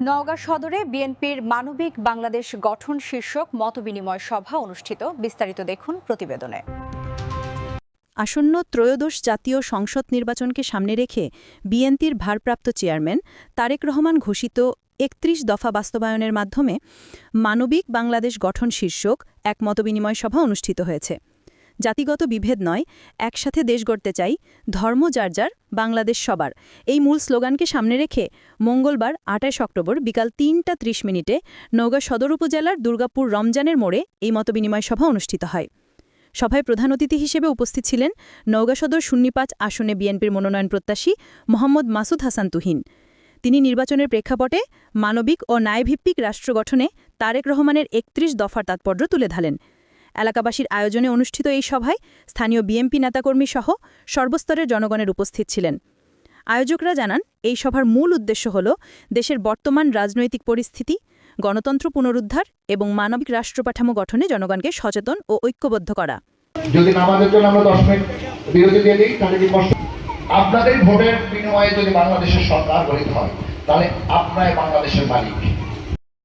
নওগাঁ সদরে বিএনপির মানবিক বাংলাদেশ গঠন শীর্ষক মতবিনিময় সভা অনুষ্ঠিত। বিস্তারিত দেখুন প্রতিবেদনে। আসন্ন ত্রয়োদশ জাতীয় সংসদ নির্বাচনকে সামনে রেখে বিএনপির ভারপ্রাপ্ত চেয়ারম্যান তারেক রহমান ঘোষিত একত্রিশ দফা বাস্তবায়নের মাধ্যমে মানবিক বাংলাদেশ গঠন শীর্ষক এক মতবিনিময় সভা অনুষ্ঠিত হয়েছে। জাতিগত বিভেদ নয়, একসাথে দেশ গড়তে চাই, ধর্ম যার যার, বাংলাদেশ সবার। এই মূল স্লোগানকে সামনে রেখে মঙ্গলবার আটাইশ অক্টোবর বিকাল তিনটা ত্রিশ মিনিটে নওগাঁ সদর উপজেলার দুর্গাপুর রমজানের মোড়ে এই মতবিনিময় সভা অনুষ্ঠিত হয়। সভায় প্রধান অতিথি হিসেবে উপস্থিত ছিলেন নওগাঁ সদর শূন্যপাঁচ আসনে বিএনপির মনোনয়ন প্রত্যাশী মোহাম্মদ মাসুদ হাসান তুহিন। তিনি নির্বাচনের প্রেক্ষাপটে মানবিক ও ন্যায়ভিত্তিক রাষ্ট্র গঠনে তারেক রহমানের একত্রিশ দফার তাৎপর্য তুলে ধরেন। এলাকাবাসীর আয়োজনে অনুষ্ঠিত এই সভায় স্থানীয় বিএনপি নেতাকর্মী সহ সর্বস্তরের জনগণের উপস্থিত ছিলেন। আয়োজকরা জানান, এই সভার মূল উদ্দেশ্য হল দেশের বর্তমান রাজনৈতিক পরিস্থিতি, গণতন্ত্র পুনরুদ্ধার এবং মানবিক রাষ্ট্রকাঠামো গঠনে জনগণকে সচেতন ও ঐক্যবদ্ধ করা। যদি নামাজের জন্য আমরা দশ মিনিট বিরতি দিয়ে দিই, তাহলে কি আপনাদের ভোটের বিনিময়ে যদি বাংলাদেশের সরকার গঠিত হয়, তাহলে আপনারাই বাংলাদেশের মালিক।